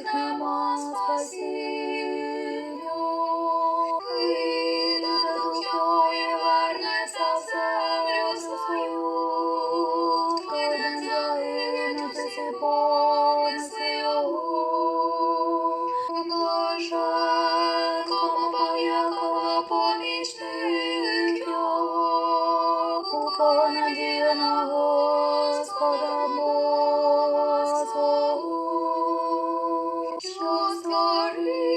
Кликнемо спасінню, і до душою вернеться свою, киден загинутися повнеси його. Блаженкому Якова помічник його, що створив.